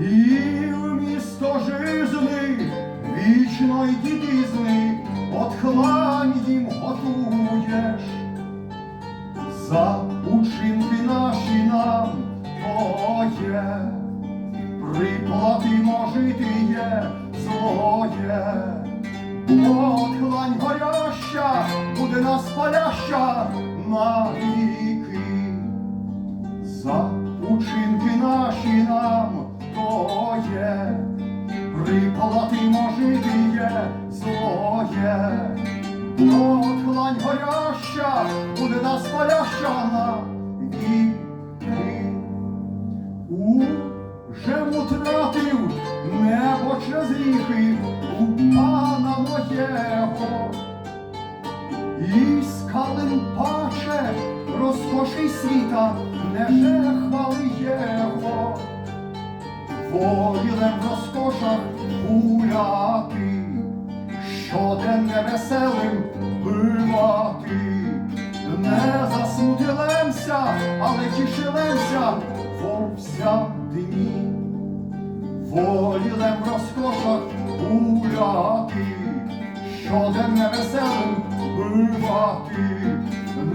і в місто жизни вічної дідізни отхлань їм готуєш. За учинки наші нам твоє, приплатимо жити є злоє. Отхлань горяща, буде нас паляща навіки. За учинки наші нам жити є злоє. Отхлань горяща, буде нас паляща навіки. Уже втратив небо через ріхи у пана моєго. І скалим паче розкоший світа, неже хвали його. Волілем в розкошах гуляти, щоденне веселим бивати. Не засмутилемся, але тішилемся вовся дні. Волілем розкошах гуляти, щоденне веселим бивати.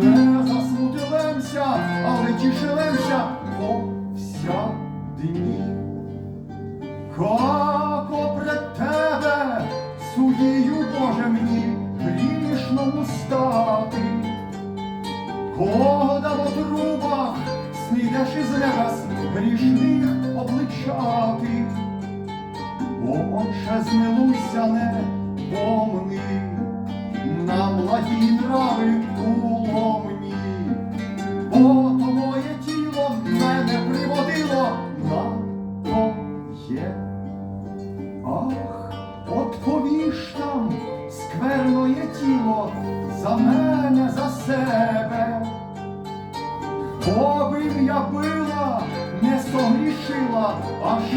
Не засмутилемся, але тішилемся вовся дні. Стати, Кода в отрубах Снидеш із ляс грішних обличати, Отче, змилуйся, не помни, на благі трави уломні,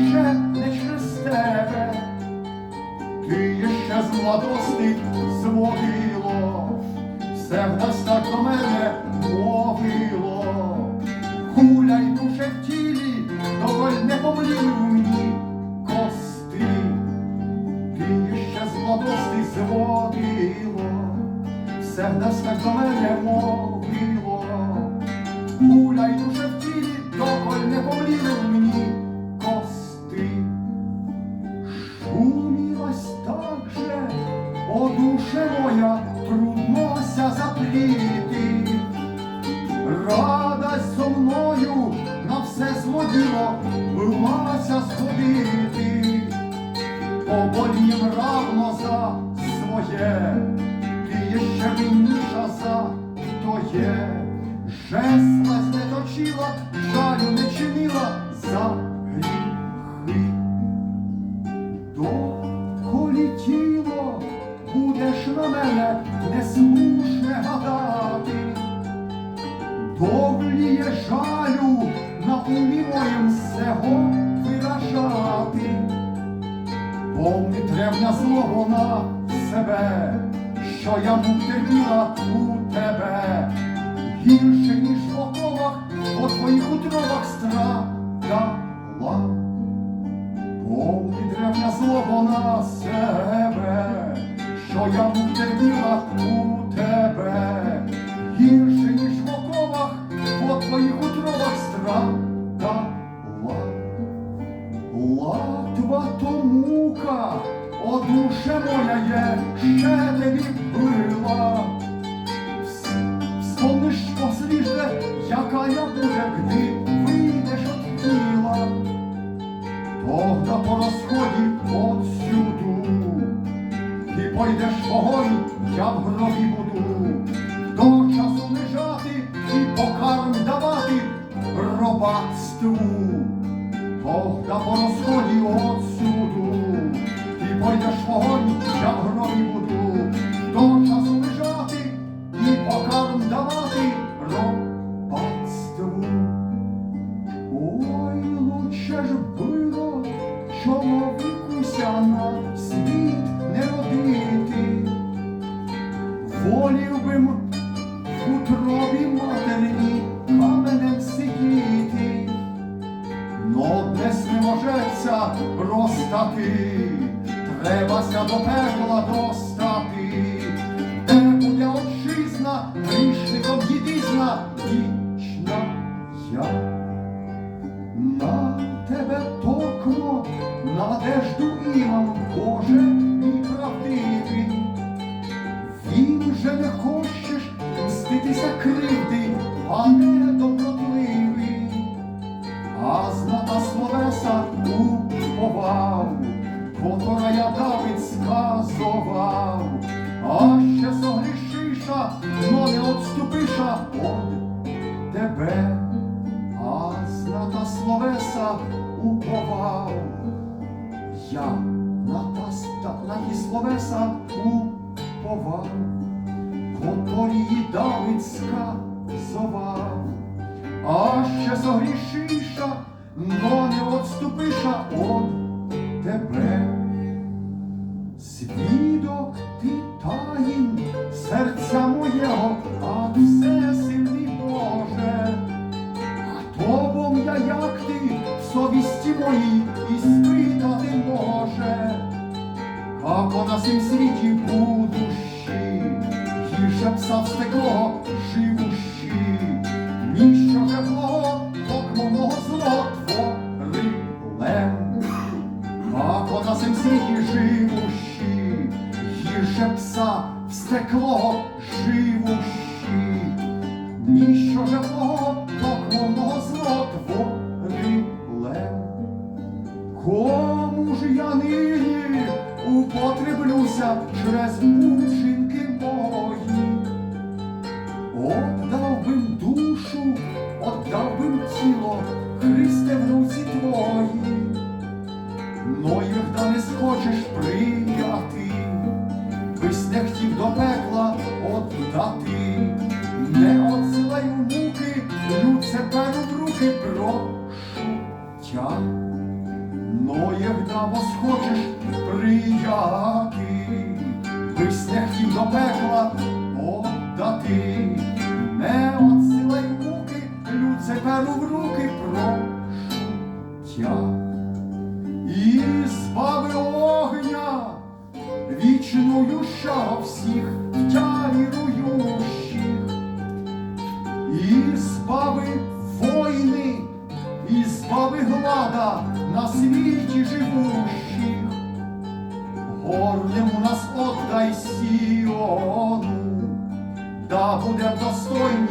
ще не через тебе. Ти є ще з младости зводило, все в нас так до мене мовило. Гуляй душе в тілі, доволь не помліли в мені кости. Ти ще з младости зводило, все в нас так до мене мовило. О душе моя, труднося запліти. Радость зо мною на все злоділо билася сходити. Поболім равно за своє, ти є ще винніша за тоє. Жесла не точила, жалю не чинила за Довліє жалю на умі моїм всього виражати, Помни требня злого на себе, що я був терпіла у тебе, гірше, ніж в оковах, по твоїх утробах страдала. Помни древня злого на себе, що я був у тебе, Латва то мука, о душе моя є, ще тобі била. Вспомниш посліжде, яка я буде, гди вийдеш от тіла. Тогда по розході полюбим в утробі материні каменем сидіти, но днес не можеться розтати, требася до пекла досить. Я на та, на ті словеса уповав, котрі давицька зова, а ще согрішиша, но не отступиша от тебе. Како світі будущі, гірше пса встеклого живущі, ніщо же благо, окмо мого зло твориле. Како на сім світі живущі, гірше пса встеклого живущі, ніщо же употреблюся через учинки мої? Отдав бим душу, отдав бим тіло, Христе в руці твої, но їх да не схочеш прияти, Бись не хотів до пекла отдати, не отсилай муки, Люцеперу в руки прошу тя. Но єгда восхочеш прияти, не до пекла отдати, не отсилай муки, Люцеперу в руки прошу тя. І збави огня, вічною що всіх буде достойні